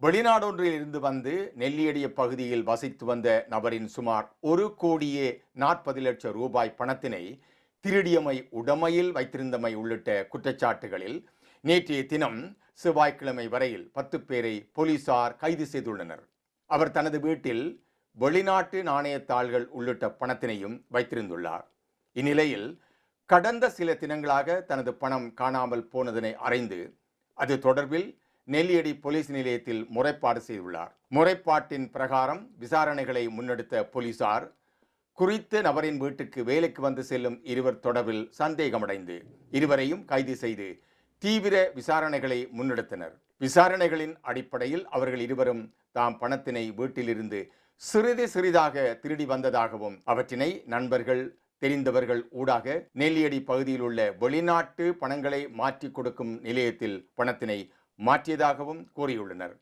வெளிநாடொன்றில் இருந்து வந்து நெல்லியடிய பகுதியில் வசித்து வந்த நபரின் சுமார் ஒரு கோடியே நாற்பது லட்சம் ரூபாய் பணத்தினை திருடியமை உடமையில் வைத்திருந்தமை உள்ளிட்ட குற்றச்சாட்டுகளில் நேற்றைய தினம் செவ்வாய்க்கிழமை வரையில் பத்து பேரை போலீசார் கைது செய்துள்ளனர். அவர் தனது வீட்டில் வெளிநாட்டு நாணயத்தாள்கள் உள்ளிட்ட பணத்தினையும் வைத்திருந்துள்ளார். இந்நிலையில் கடந்த சில தினங்களாக தனது பணம் காணாமல் போனதனை அறிந்து அது தொடர்பில் நெல்லியடி போலீஸ் நிலையத்தில் முறைப்பாடு செய்துள்ளார். முறைப்பாட்டின் பிரகாரம் விசாரணைகளை முன்னெடுத்த போலீசார் குறித்த நபரின் வீட்டுக்கு வேலைக்கு வந்து செல்லும் இருவர் தொடர்பில் சந்தேகமடைந்து இருவரையும் கைது செய்து தீவிர விசாரணைகளை முன்னெடுத்தனர். விசாரணைகளின் அடிப்படையில் அவர்கள் இருவரும் தாம் பணத்தினை வீட்டிலிருந்து சிறிது சிறிதாக திருடி வந்ததாகவும் அவற்றினை நண்பர்கள் தெரிந்தவர்கள் ஊடாக நெல்லியடி பகுதியில் உள்ள வெளிநாட்டு பணங்களை மாற்றிக் கொடுக்கும் நிலையத்தில் பணத்தினை மாற்றியதாகவும் கூறியுள்ளனர்